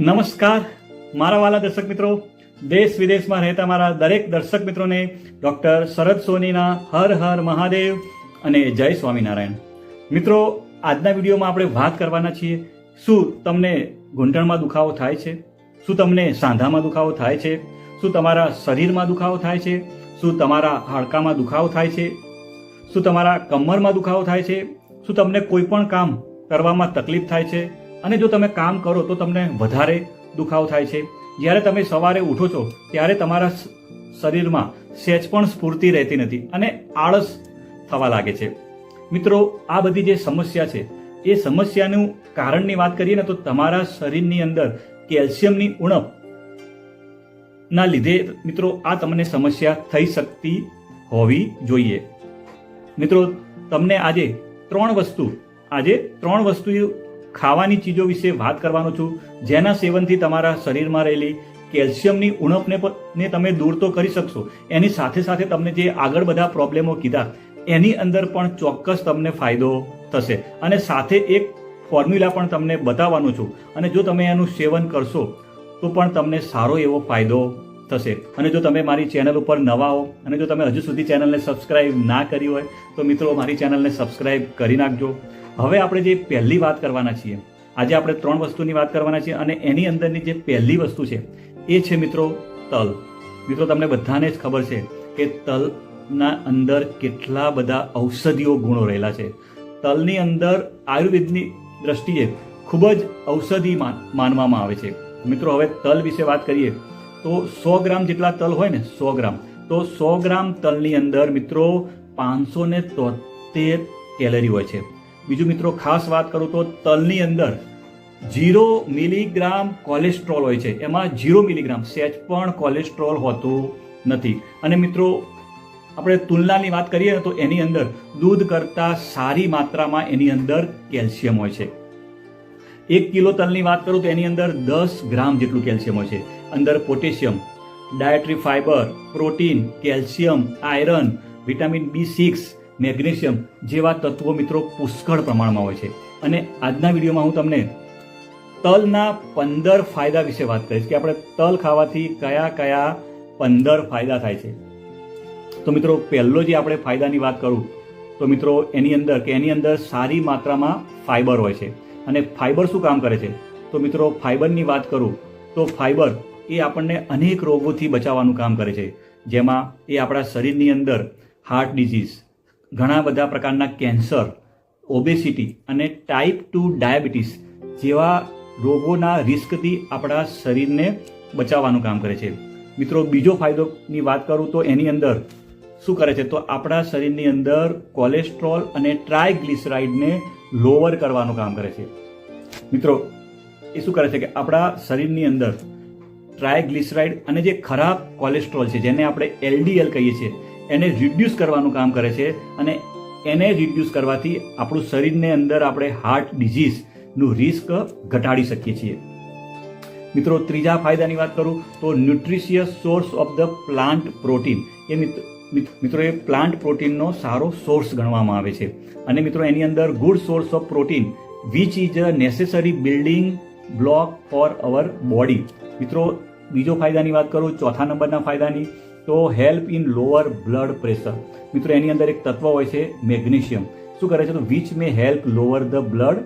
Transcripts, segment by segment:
નમસ્કાર. મારા વાલા દર્શક મિત્રો, દેશ વિદેશમાં રહેતા મારા દરેક દર્શક મિત્રોને ડૉક્ટર શરદ સોનીના હર હર મહાદેવ અને જય સ્વામિનારાયણ. મિત્રો, આજના વિડીયોમાં આપણે વાત કરવાના છીએ, શું તમને ઘૂંટણમાં દુખાવો થાય છે? શું તમને સાંધામાં દુખાવો થાય છે? શું તમારા શરીરમાં દુખાવો થાય છે? શું તમારા હાડકામાં દુખાવો થાય છે? શું તમારા કમરમાં દુખાવો થાય છે? શું તમને કોઈ પણ કામ કરવામાં તકલીફ થાય છે? અને જો તમે કામ કરો તો તમને વધારે દુખાવો થાય છે. જ્યારે તમે સવારે ઉઠો છો, ત્યારે તમારા શરીરમાં સહેજ પણ સ્ફૂર્તિ રહેતી નથી અને આળસ થવા લાગે છે. મિત્રો, આ બધી જે સમસ્યા છે, એ સમસ્યાનું કારણની વાત કરીએ ને તો તમારા શરીરની અંદર કેલ્શિયમની ઉણપ ના લીધે મિત્રો, આ તમને સમસ્યા થઈ શકતી હોવી જોઈએ. મિત્રો, તમને આજે ત્રણ વસ્તુ, આજે ત્રણ વસ્તુ ખાવાની ચીજો વિશે વાત કરવાનો છું. જેના સેવનથી તમારા શરીરમાં રહેલી કેલ્શિયમની ઉણપને ને તમે દૂર તો કરી શકશો. એની સાથે સાથે તમને જે આગળ બધા પ્રોબ્લેમો કીધા, એની અંદર પણ ચોક્કસ તમને ફાયદો થશે. અને સાથે એક ફોર્મ્યુલા પણ તમને બતાવવાનું છું. અને જો તમે એનું સેવન કરશો, તો પણ તમને સારો એવો ફાયદો થશે. અને જો તમે મારી ચેનલ ઉપર નવા હો, અને જો તમે હજુ સુધી ચેનલને સબસ્ક્રાઇબ ના કરી હોય, તો મિત્રો મારી ચેનલને સબસ્ક્રાઇબ કરી નાખજો. હવે આપણે જે પહેલી વાત કરવાના છીએ, આજે આપણે ત્રણ વસ્તુની વાત કરવાના છીએ, અને એની અંદરની જે પહેલી વસ્તુ છે, એ છે મિત્રો તલ. મિત્રો, તમને બધાને જ ખબર છે કે તલના અંદર કેટલા બધા ઔષધીય ગુણો રહેલા છે. તલની અંદર આયુર્વેદની દ્રષ્ટિએ ખૂબ જ ઔષધિ માનવામાં આવે છે. મિત્રો, હવે તલ વિશે વાત કરીએ. તો સો ગ્રામ જેટલા તલ હોય ને, સો ગ્રામ. તો સો ગ્રામ તલની અંદર મિત્રો પાંચસો ને તોતેર કેલરી હોય છે. બીજું મિત્રો ખાસ વાત કરું તો તલની અંદર જીરો મિલીગ્રામ કોલેસ્ટ્રોલ હોય છે. એમાં જીરો મિલીગ્રામ સહેજ પણ કોલેસ્ટ્રોલ હોતું નથી. અને મિત્રો, આપણે તુલનાની વાત કરીએ તો એની અંદર દૂધ કરતાં સારી માત્રામાં એની અંદર કેલ્શિયમ હોય છે. એક કિલો તલની વાત કરું તો એની અંદર દસ ગ્રામ જેટલું કેલ્શિયમ હોય છે. અંદર potassium, dietary fibre, protein, calcium, iron, vitamin B six, magnesium જેવા તત્વો મિત્રો પુષ્કળ પ્રમાણમાં હોય છે. અને આજના વિડીયોમાં હું તમને તલના પંદર ફાયદા વિશે વાત કરીશ કે આપણે તલ ખાવાથી કયા કયા પંદર ફાયદા થાય છે. તો મિત્રો, પહેલો જે આપણે ફાયદાની વાત કરું, તો મિત્રો, એની અંદર કે એની અંદર સારી માત્રામાં ફાઇબર હોય છે. અને ફાઇબર શું કામ કરે છે? તો મિત્રો, ફાઇબરની વાત કરું, તો ફાઇબર એ આપણને અનેક રોગોથી બચાવવાનું કામ કરે છે. જેમાં એ આપણા શરીરની અંદર હાર્ટ ડિઝીઝ ઘણા બધા પ્રકારના કેન્સર ઓબેસિટી અને ટાઈપ ટુ ડાયાબિટીસ જેવા રોગોના રિસ્કથી આપણા શરીરને બચાવવાનું કામ કરે છે. મિત્રો, બીજો ફાયદોની વાત કરું તો એની અંદર શું કરે છે? તો આપણા શરીરની અંદર કોલેસ્ટ્રોલ અને ટ્રાયગ્લિસરાઇડને લોવર કરવાનું કામ કરે છે. મિત્રો, એ શું કરે છે કે આપણા શરીરની અંદર ટ્રાયગ્લિસરાઇડ અને જે ખરાબ કોલેસ્ટ્રોલ છે, જેને આપણે એલડીએલ કહીએ છીએ, એને રિડ્યુસ કરવાનું કામ કરે છે અને એને રિડ્યુસ કરવાથી આપણું શરીરને અંદર આપણે હાર્ટ ડિઝીઝનું રિસ્ક ઘટાડી શકીએ છીએ. મિત્રો, ત્રીજા ફાયદાની વાત કરું તો nutritious source of the plant protein એ મિત- મિત- મિત્રો, એ પ્લાન્ટ પ્રોટીનનો સારો સોર્સ ગણવામાં આવે છે. અને મિત્રો, એની અંદર good source of protein which is a necessary building block for our body મિત્રો બીજો ફાયદાની વાત કરું, ચોથા નંબરના ફાયદાની, તો help in lower blood pressure. મિત્રો, એની અંદર એક તત્વ હોય છે મેગ્નેશિયમ. શું કરે છે તો which may help lower the blood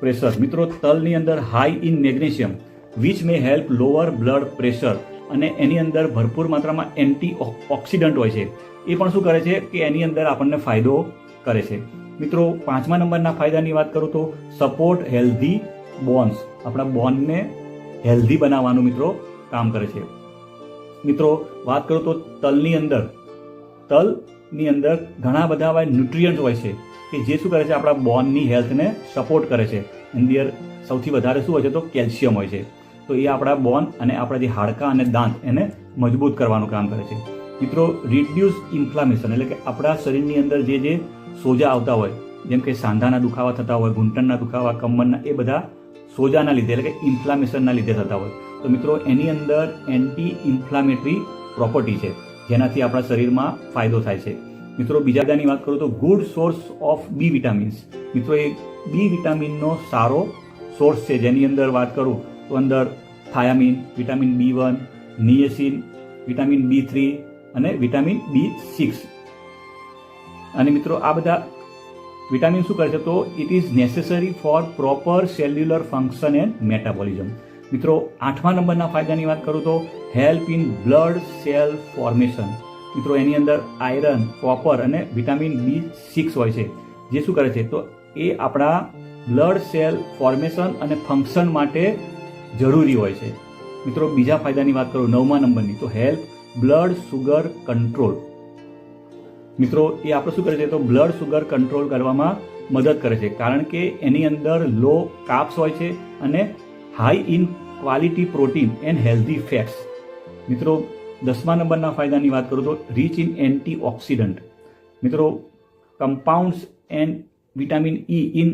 pressure મિત્રો, તલની અંદર high in magnesium which may help lower blood pressure અને એની અંદર ભરપૂર માત્રામાં એન્ટી ઓક્સિડન્ટ હોય છે. એ પણ શું કરે છે કે એની અંદર આપણને ફાયદો કરે છે. મિત્રો, પાંચમા નંબરના ફાયદાની વાત કરું તો સપોર્ટ હેલ્ધી બોન્સ આપણા બોનને હેલ્ધી બનાવવાનું, મિત્રો. કામ કરે છે. મિત્રો, વાત કરું તો તલની અંદર તલની અંદર ઘણા બધા એવા ન્યુટ્રિયન્ટ હોય છે કે જે શું કરે છે? આપણા બોનની હેલ્થને સપોર્ટ કરે છે. એની અંદર સૌથી વધારે શું હોય છે? તો કેલ્શિયમ હોય છે. તો એ આપણા બોન અને આપણા જે હાડકાં અને દાંત એને મજબૂત કરવાનું કામ કરે છે. મિત્રો રિડ્યુસ ઇન્ફ્લામેશન એટલે કે આપણા શરીરની અંદર જે જે સોજા આવતા હોય, જેમ કે સાંધાના દુખાવા થતા હોય, ઘૂંટણના દુખાવા, કમરના, એ બધા સોજાના લીધે એટલે કે ઇન્ફ્લામેશનના લીધે થતા હોય. તો મિત્રો, એની અંદર એન્ટી ઇન્ફ્લામેટરી પ્રોપર્ટી છે, જેનાથી આપણા શરીરમાં ફાયદો થાય છે. મિત્રો, બીજા બધાની વાત કરું તો good source of B vitamins મિત્રો, એ બી વિટામિનનો સારો સોર્સ છે. જેની અંદર વાત કરું તો અંદર thiamine vitamin B one niacin vitamin B three અને વિટામિન બી સિક્સ અને મિત્રો, આ બધા વિટામિન શું કરે છે? તો it is necessary for proper cellular function and metabolism મિત્રો, આઠમા નંબરના ફાયદાની વાત કરું તો help in blood cell formation. મિત્રો, એની અંદર આયરન, કોપર અને વિટામિન બી સિક્સ હોય છે. જે શું કરે છે? તો એ આપણા બ્લડ સેલ ફોર્મેશન અને ફંક્શન માટે જરૂરી હોય છે. મિત્રો, બીજા ફાયદાની વાત કરું નવમા નંબરની, તો હેલ્પ બ્લડ સુગર કંટ્રોલ. મિત્રો, એ આપણે શું કરે છે? તો બ્લડ સુગર કંટ્રોલ કરવામાં મદદ કરે છે. કારણ કે એની અંદર લો કાપ્સ હોય છે અને high in quality protein and healthy fats મિત્રો, દસમા નંબરના ફાયદાની વાત કરું તો રીચ ઇન એન્ટી ઓક્સિડન્ટ મિત્રો compounds and vitamin E in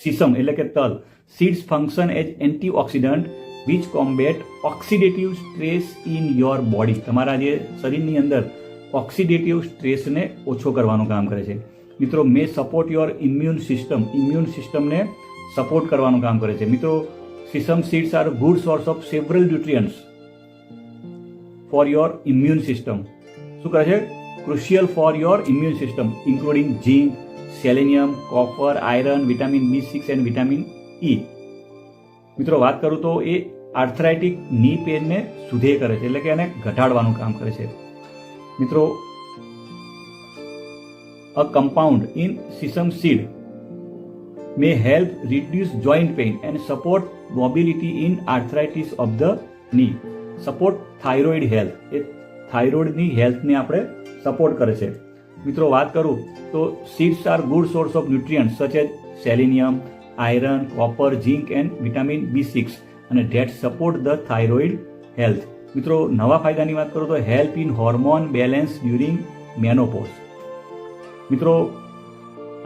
sesame એટલે કે તલ. Seeds function as antioxidant which combat oxidative stress in your body તમારા જે શરીરની અંદર ઓક્સિડેટિવ સ્ટ્રેસને ઓછો કરવાનું કામ કરે છે. મિત્રો may support your immune system immune સિસ્ટમને સપોર્ટ કરવાનું કામ કરે છે. મિત્રો sesame seeds are good source of several nutrients for your immune system શું કહે છે? Crucial for your immune system including zinc selenium copper iron vitamin B six and vitamin E મિત્રો, વાત કરું તો એ આર્થરાઇટિકની પેનને સુધે કરે છે, એટલે કે એને ઘટાડવાનું કામ કરે છે. મિત્રો a compound in sesame seed may help reduce joint pain and support mobility in arthritis of the knee. Support thyroid health એ થાઇરોઇડની હેલ્થને આપણે સપોર્ટ કરે છે. મિત્રો, વાત કરું તો seeds are good source of nutrient such as selenium iron copper zinc and vitamin B six અને that support the thyroid health મિત્રો, નવા ફાયદાની વાત કરું તો help in hormone balance during menopause મિત્રો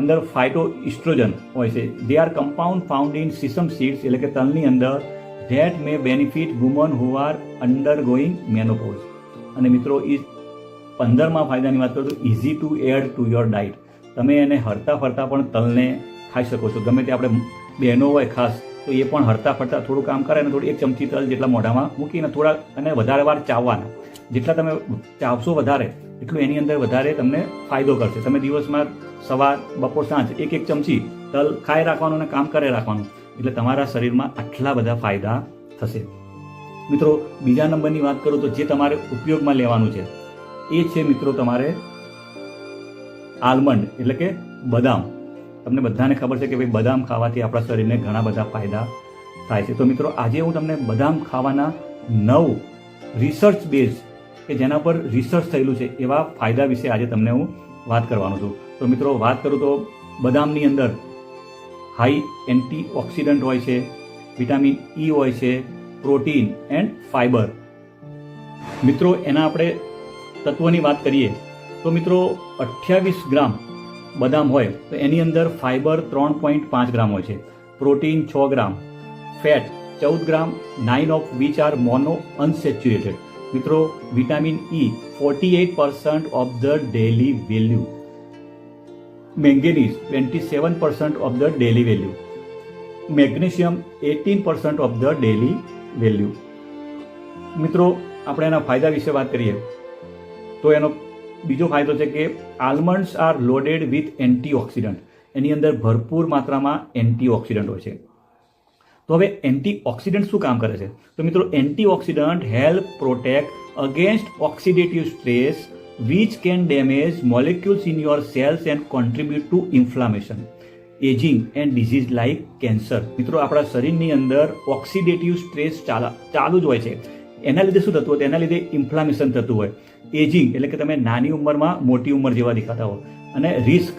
અંદર ફાઇટો ઇસ્ટ્રોજન હોય છે. They are compound found in sesame seeds એટલે કે તલની અંદર. That may benefit woman who are undergoing menopause અને મિત્રો એ પંદરમાં ફાયદાની વાત કરું તો easy to add to your diet તમે એને હરતા ફરતા પણ તલને ખાઈ શકો છો. ગમે તે આપણે બહેનો હોય ખાસ, તો એ પણ હરતા ફરતા થોડું કામ કરે અને થોડી એક ચમચી તલ જેટલા મોઢામાં મૂકીને થોડા અને વધારે વાર ચાવવાના. જેટલા તમે ચાવશો વધારે એટલું એની અંદર વધારે તમને ફાયદો કરશે. તમે દિવસમાં સવાર, બપોર, સાંજ એક એક ચમચી તલ ખાઈ રાખવાનું અને કામ કરે રાખવાનું. એટલે તમારા શરીરમાં આટલા બધા ફાયદા થશે. મિત્રો, બીજા નંબરની વાત કરું તો જે તમારે ઉપયોગમાં લેવાનું છે, એ છે મિત્રો તમારે આલમંડ એટલે કે બદામ. તમને બધાને ખબર છે કે ભાઈ બદામ ખાવાથી આપણા શરીરને ઘણા બધા ફાયદા થાય છે. તો મિત્રો, આજે હું તમને બદામ ખાવાના નવ રિસર્ચ બેઝ કે જેના પર રિસર્ચ થયેલું છે એવા ફાયદા વિશે આજે તમને હું વાત કરવાનો છું. તો મિત્રો, વાત કરું તો બદામની અંદર હાઈ એન્ટી ઓક્સિડન્ટ હોય છે વિટામિન ઈ હોય છે પ્રોટીન એન્ડ ફાઇબર મિત્રો, એના આપણે તત્વોની વાત કરીએ, તો મિત્રો, અઠ્યાવીસ ગ્રામ બદામ હોય, તો એની અંદર ફાઇબર ત્રણ પોઈન્ટ પાંચ ગ્રામ હોય છે પ્રોટીન છ ગ્રામ ફેટ ચૌદ gram nine of which are monounsaturated મિત્રો vitamin E forty eight percent of the daily value manganese twenty seven percent of the daily value magnesium eighteen percent of the daily value મિત્રો, આપણે એના ફાયદા વિશે વાત કરીએ. તો એનો બીજો ફાયદો છે કે almonds are loaded with antioxidant એની અંદર ભરપૂર માત્રામાં એન્ટીઓક્સિડન્ટ હોય છે. તો હવે એન્ટીઓક્સિડન્ટ શું કામ કરે છે? તો મિત્રો, antioxidant help protect against oxidative stress which can damage molecules in your cells and contribute to inflammation ageing and disease like cancer મિત્રો, આપણા શરીરની અંદર ઓક્સિડેટિવ સ્ટ્રેસ ચાલુ જ હોય છે. એના લીધે શું થતું હોય? એના લીધે ઇન્ફ્લામેશન થતું હોય. એજિંગ એટલે કે તમે નાની ઉંમરમાં મોટી ઉંમર જેવા દેખાતા હો. અને રિસ્ક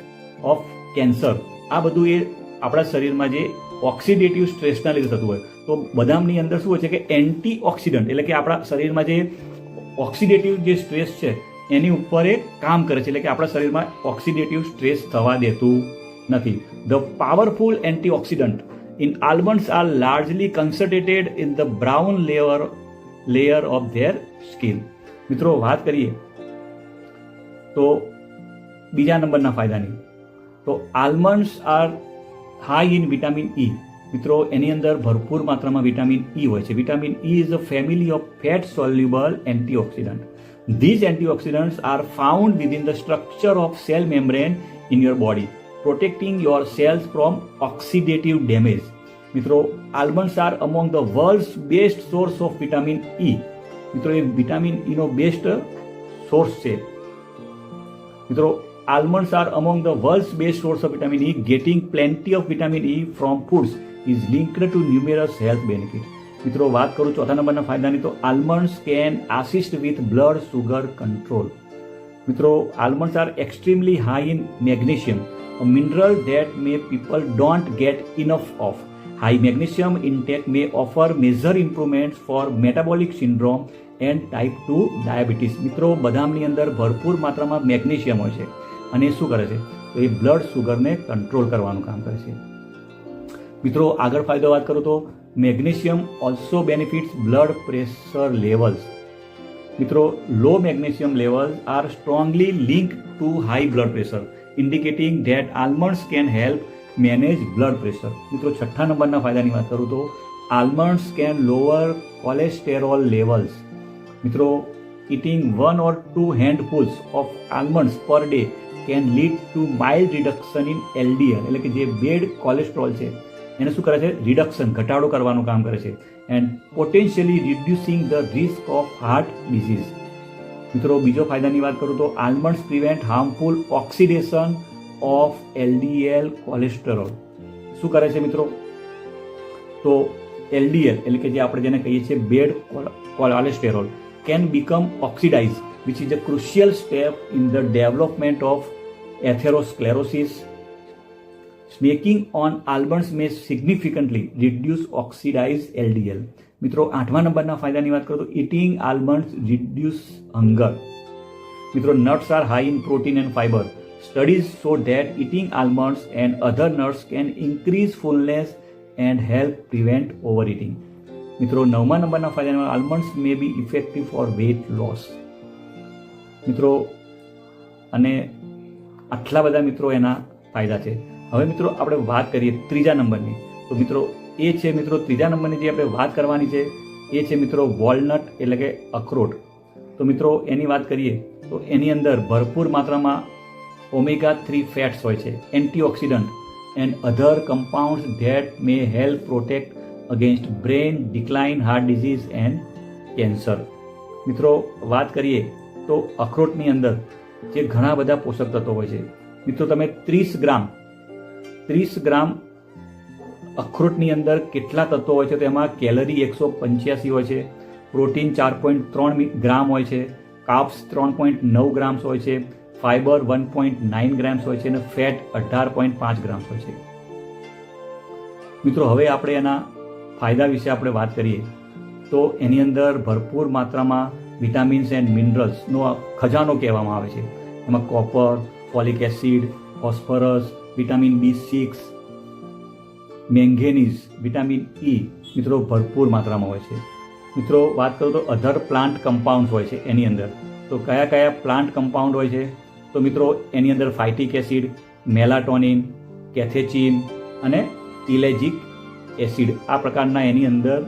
ઓફ કેન્સર આ બધું એ આપણા શરીરમાં જે ઓક્સિડેટિવ સ્ટ્રેસના લીધે થતું હોય. તો બદામની અંદર શું હોય છે કે એન્ટી ઓક્સિડન્ટ એટલે કે આપણા શરીરમાં જે ઓક્સિડેટિવ જે સ્ટ્રેસ છે, એની ઉપર એ કામ કરે છે, એટલે કે આપણા શરીરમાં ઓક્સિડેટિવ સ્ટ્રેસ થવા દેતું નથી. The powerful antioxidant in almonds are largely concentrated in the brown layer layer of their skin મિત્રો, વાત કરીએ તો બીજા નંબરના ફાયદાની. તો almonds are high in vitamin E મિત્રો, એની અંદર ભરપૂર માત્રામાં વિટામિન ઈ હોય છે. Vitamin E is a family of fat soluble antioxidant these antioxidants are found within the structure of cell membrane in your body protecting your cells from oxidative damage મિત્રો almonds are among the world's best source of vitamin E મિત્રો, એ vitamin ઈનો best source છે. મિત્રો almonds are among the world's best source of vitamin E. Getting plenty of vitamin E from foods is linked to numerous health benefits. મિત્રો વાત કરું ચોથા નંબરના ફાયદાની તો almonds can assist with blood sugar control મિત્રો almonds are extremely high in magnesium a mineral that may people don't get enough of. High magnesium intake may offer major improvements for metabolic syndrome and type 2 diabetes. મિત્રો બદામની અંદર ભરપૂર માત્રામાં magnesium હોય છે અને શું કરે છે? તો એ બ્લડ સુગરને કંટ્રોલ કરવાનું કામ કરે છે. મિત્રો, આગળ ફાયદો વાત કરું તો magnesium also benefits blood pressure levels મિત્રો low magnesium levels are strongly link to high blood pressure indicating that almonds can help manage blood pressure મિત્રો, છઠ્ઠા નંબરના ફાયદાની વાત કરું તો almonds can lower cholesterol levels મિત્રો eating one or two handfuls of almonds per day can lead to mild reduction in LDL એટલે કે જે બેડ કોલેસ્ટ્રોલ છે એને શું કરે છે? રિડક્શન ઘટાડો કરવાનું કામ કરે છે. And potentially reducing the risk of heart disease મિત્રો બીજો ફાયદાની વાત કરું તો almonds prevent harmful oxidation of LDL cholesterol શું કરે છે મિત્રો? તો એલડીએલ એટલે કે જે આપણે જેને કહીએ છીએ bad cholesterol can become oxidized, which is a crucial step in the development of atherosclerosis. Snaking on almonds may significantly reduce oxidized LDL. મિત્રો આઠમા નંબરના ફાયદાની વાત કરું તો ઇટિંગ આલ્મન્ડ્સ રિડ્યુસ હંગર મિત્રો nuts are high in protein and fibre studies show that eating almonds and other nuts can increase fullness and help prevent overeating મિત્રો નવમા નંબરના ફાયદામાં almonds may be effective for weight loss મિત્રો, અને આટલા બધા મિત્રો એના ફાયદા છે. હવે મિત્રો, આપણે વાત કરીએ ત્રીજા નંબરની. તો મિત્રો, એ છે મિત્રો, ત્રીજા નંબરની જે આપણે વાત કરવાની છે, એ છે મિત્રો વોલનટ, એટલે કે અખરોટ. તો મિત્રો, એની વાત કરીએ, તો એની અંદર ભરપૂર માત્રામાં ઓમેગા થ્રી ફેટ્સ હોય છે antioxidant and other compounds that may help protect against brain decline heart disease and cancer મિત્રો, વાત કરીએ તો અખરોટની અંદર જે ઘણા બધા પોષક તત્વો હોય છે. મિત્રો, તમે ત્રીસ ગ્રામ ત્રીસ ગ્રામ અખરોટની અંદર કેટલા તત્વો હોય છે? તો એમાં કેલરી એકસો પંચ્યાસી હોય છે, પ્રોટીન ચાર પોઈન્ટ ત્રણ ગ્રામ હોય છે, કાપ્સ ત્રણ પોઈન્ટ નવ ગ્રામ્સ હોય છે fibre one point nine grams હોય છે અને ફેટ અઢાર પોઈન્ટ પાંચ ગ્રામ્સ હોય છે. મિત્રો, હવે આપણે એના ફાયદા વિશે આપણે વાત કરીએ. તો એની અંદર ભરપૂર માત્રામાં વિટામિન્સ એન્ડ મિનરલ્સનો ખજાનો કહેવામાં આવે છે. એમાં copper, folic acid, phosphorus, vitamin B six, manganese, vitamin E મિત્રો ભરપૂર માત્રામાં હોય છે. મિત્રો, વાત કરું તો અધર પ્લાન્ટ કમ્પાઉન્ડ હોય છે એની અંદર. તો કયા કયા પ્લાન્ટ કમ્પાઉન્ડ હોય છે? તો મિત્રો, એની અંદર ફાઇટિક એસિડ મેલાટોનિન કેથેચિન અને ઇલેજિક એસિડ આ પ્રકારના એની અંદર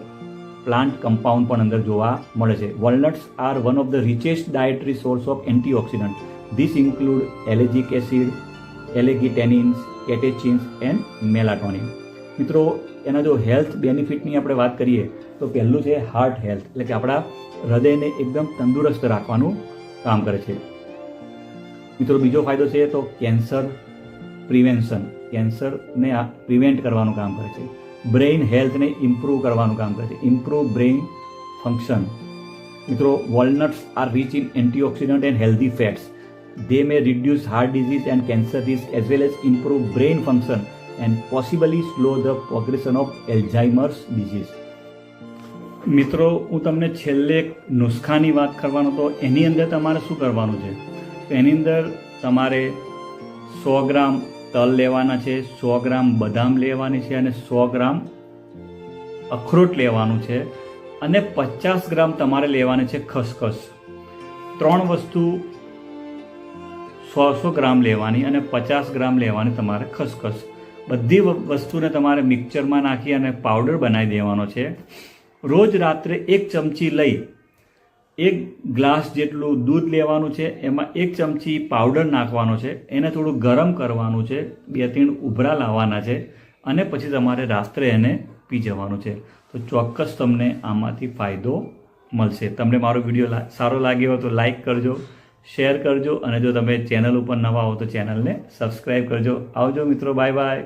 પ્લાન્ટ કમ્પાઉન્ડ પણ અંદર જોવા મળે છે. Walnuts are one of the richest dietary source of antioxidant. These include ellagic acid ellagitannins catechins and melatonin. મિત્રો, એના જો હેલ્થ બેનિફિટની આપણે વાત કરીએ, તો પહેલું છે હાર્ટ હેલ્થ, એટલે કે આપણા હૃદયને એકદમ તંદુરસ્ત રાખવાનું કામ કરે છે. મિત્રો, બીજો ફાયદો છે તો કેન્સર પ્રિવેન્શન. કેન્સરને પ્રિવેન્ટ કરવાનું કામ કરે છે. બ્રેઇન હેલ્થને ઇમ્પ્રૂવ કરવાનું કામ કરે છે. Improve brain function. મિત્રો, walnuts are rich in antioxidant and healthy fats. They may reduce heart disease and cancer risk as well as improve brain function and possibly slow the progression of Alzheimer's disease મિત્રો, હું તમને છેલ્લે એક નુસ્ખાની વાત કરવાનો તો એની અંદર તમારે શું કરવાનું છે? એની અંદર તમારે સો ગ્રામ તલ લેવાના છે, સો ગ્રામ બદામ લેવાની છે અને સો ગ્રામ અખરોટ લેવાનું છે અને પચાસ ગ્રામ તમારે લેવાની છે ખસખસ. ત્રણ વસ્તુ સો સો ગ્રામ લેવાની અને પચાસ ગ્રામ લેવાની તમારે ખસખસ. બધી વસ્તુને તમારે મિક્સરમાં નાખી અને પાવડર બનાવી દેવાનો છે. રોજ રાત્રે એક ચમચી લઈ એક ગ્લાસ જેટલું દૂધ લેવાનું છે, એમાં એક ચમચી પાવડર નાખવાનો છે, એને થોડું ગરમ કરવાનું છે, બે ત્રણ ઉભરા લાવવાના છે, અને પછી તમારે રાત્રે એને પી જવાનું છે. તો ચોક્કસ તમને આમાંથી ફાયદો મળશે. તમને મારો વીડિયો સારો લાગ્યો હોય તો લાઇક કરજો, શેર કરજો, અને જો તમે ચેનલ ઉપર નવા હો તો ચેનલને સબસ્ક્રાઈબ કરજો. આવજો મિત્રો, બાય બાય.